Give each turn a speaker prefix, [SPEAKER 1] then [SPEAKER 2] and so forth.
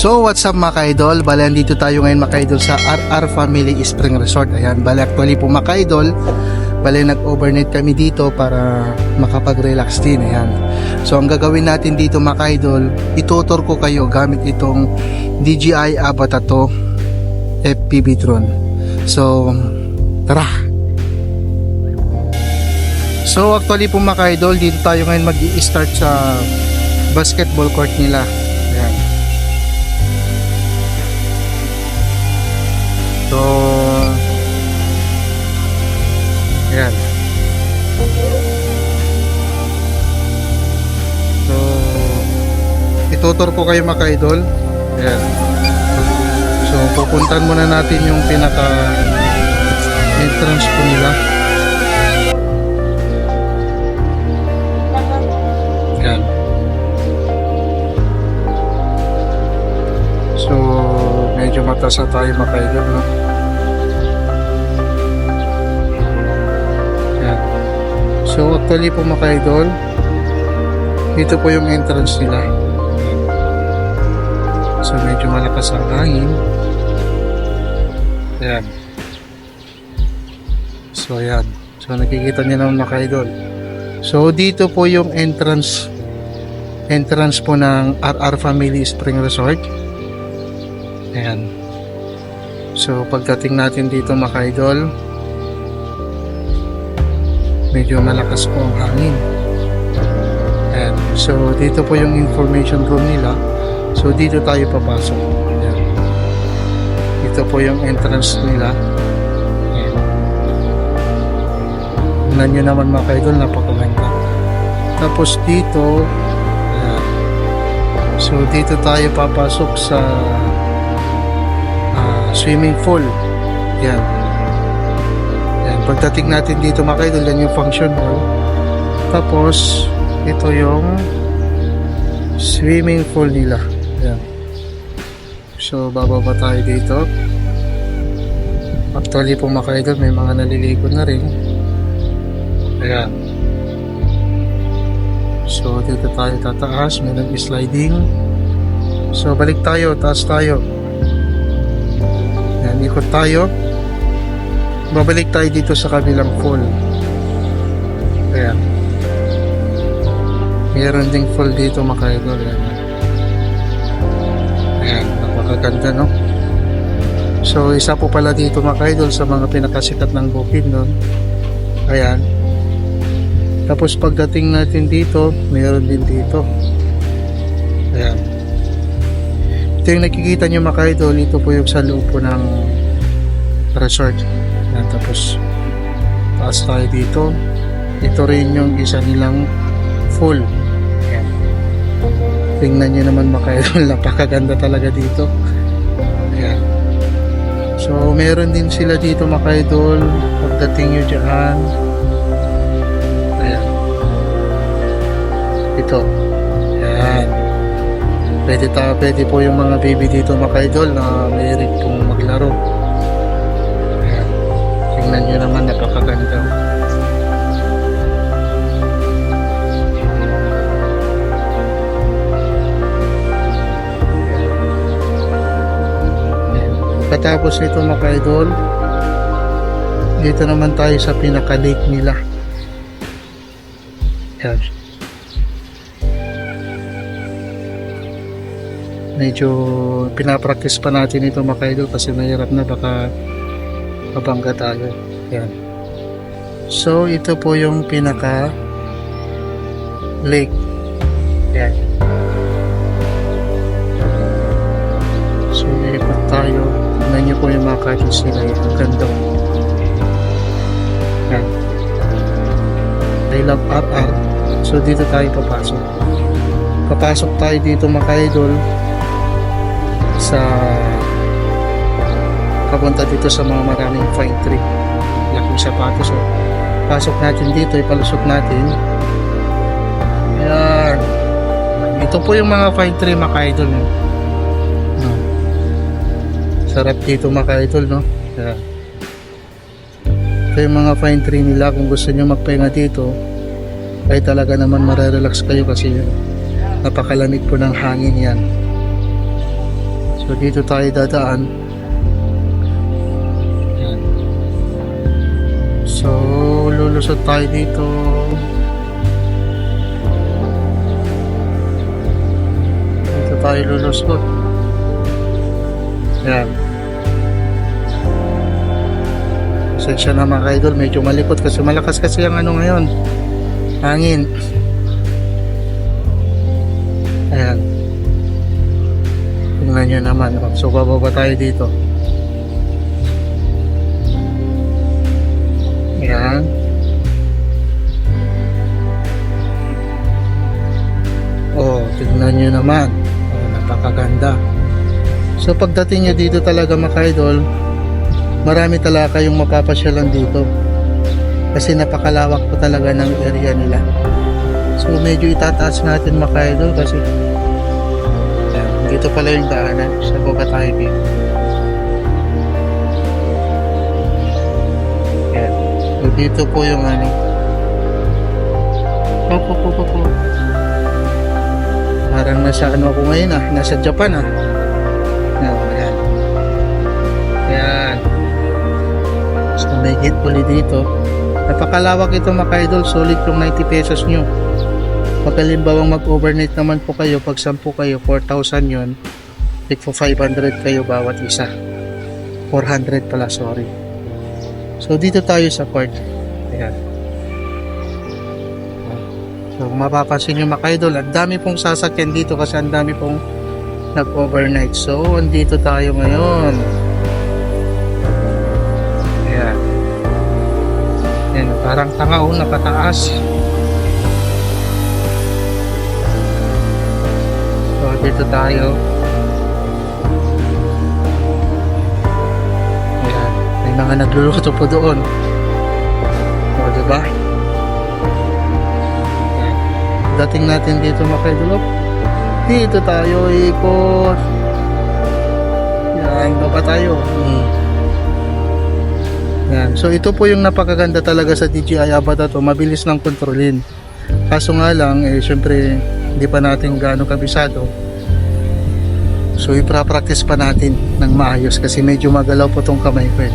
[SPEAKER 1] So what's up mga ka-idol? Bale, andito tayo ngayon mga ka-idol sa RR Family Spring Resort. Ayan, bale actually po mga ka-idol, bale nag-overnight kami dito para makapag-relax din. Ayan. So ang gagawin natin dito mga ka-idol, itutor ko kayo gamit itong DJI Avatato FPV drone. So, tara! So actually po mga ka-idol, dito tayo ngayon mag-i-start sa basketball court nila. So, ayan. So, itutur ko kayo mga ka-idol. Ayan. So, pupuntan muna natin yung pinaka entrance po nila. Medyo matasa tayo mga ka-idol, no? Ayan. So, actually po mga ka-idol, dito po yung entrance nila. So, medyo malakas ang hangin. Ayan. So, ayan. So, nakikita niyo naman mga ka-idol. So, dito po yung entrance entrance po ng RR Family Spring Resort. Ayan. So, pagdating natin dito mga ka-idol, medyo malakas po ang hangin. Ayan. So, dito po yung information room nila. So, dito tayo papasok. Ayan. Dito po yung entrance nila. Ayan. Tingnan nyo naman mga ka-idol, napakaganda. Tapos dito, ayan. so dito tayo papasok sa swimming pool. Yan. Yan. Pagdating natin dito mga ka-idol, yan yung function hall. Tapos, ito yung swimming pool nila. Yan. So, bababa tayo dito. Actually po mga ka-idol, may mga naliligo na rin. Ayan. So, dito tayo tataas. May nag-sliding. So, balik tayo. Taas tayo. Ayan, ikot tayo. Babalik tayo dito sa kabilang pool. Ayan. Meron ding pool dito mga ka-idol. Ayan. Ayan, napakaganda no? So, isa po pala dito mga ka-idol sa mga pinakasikat ng bukid nun. Ayan. Tapos pagdating natin dito, mayroon din dito. Ito yung nakikita nyo mga ka-idol, ito po yung sa loob po ng resort. Ayan, tapos taas tayo dito. Ito rin yung isa nilang full. Ayan. Tingnan nyo naman mga ka-idol, napakaganda talaga dito. Ayan. So, meron din sila dito mga ka-idol. Pagdating nyo dyan, Ayan. Ito. Ayan. Pwede, ta, pwede po yung mga baby dito mga idol na may pong maglaro. Ayan. Tingnan nyo naman napakaganda. Katapos nito mga idol, dito naman tayo sa pinaka-lake nila. Yan. Medyo pinapractice pa natin ito mga kasi mahirap na baka mabangga tayo. Yan. So ito po yung pinaka lake. Yan. So ikot tayo. Tignan niyo po yung mga cottage nila. Ang ganda. Yan. I love RR. So dito tayo papasok. Papasok tayo dito mga idol sa papunta dito sa mga maraming fine tree. Laking sapatos. So, pasok natin dito, ipalusot natin. Ayan. Ito po yung mga fine tree mga idol. No? No. Sarap dito mga idol, no? Ayan. Ito yung mga fine tree nila. Kung gusto nyo magpahinga dito, ay talaga naman marerelax kayo kasi napakalamig po ng hangin yan. So dito tayo dadaan. So lulusot tayo dito. Dito tayo lulusot. Yan. Pasensya na mga idol, medyo malikot kasi malakas kasi ang ano ngayon. Hangin. Ayan. Tingnan nyo naman. oh. So, bababa tayo dito. Ayan. Oh, tingnan nyo naman. Oh, napakaganda. So, pagdating nyo dito talaga mga idol, marami talaga kayong mapapasyalan dito. Kasi napakalawak po talaga ng area nila. So medyo itataas natin mga idol kasi Dito pala yung daanan sa baba tayo dito. Ayan. So dito po yung ano. Opo, opo, opo, opo. Parang nasa ano ako ngayon ah. Nasa Japan ah. Ayan. So may gate ulit dito. Napakalawak ito mga idol. Solid yung 90 pesos nyo. Pag halimbawang mag-overnight naman po kayo, pag 10 kayo, 4,000 yun. Take for 500 kayo bawat isa. 400 pala, sorry. So, dito tayo sa court. Ayan. So, mapapansin nyo mga idol, ang dami pong sasakyan dito kasi ang dami pong nag-overnight. So, andito tayo ngayon. Ayan. Ayan, parang tanga oh, nakataas. So, dito tayo. Ayan. May mga nagluluto po doon. O, diba? Dating natin dito mga kaidulok. Dito tayo ikot. Yan, baba tayo. Hmm. Yan. So, ito po yung napakaganda talaga sa DJI Avata to. Mabilis lang kontrolin. Kaso nga lang, eh, syempre, hindi pa natin gaano kabisado. So, ipra-practice pa natin ng maayos kasi medyo magalaw po tong kamay ko eh.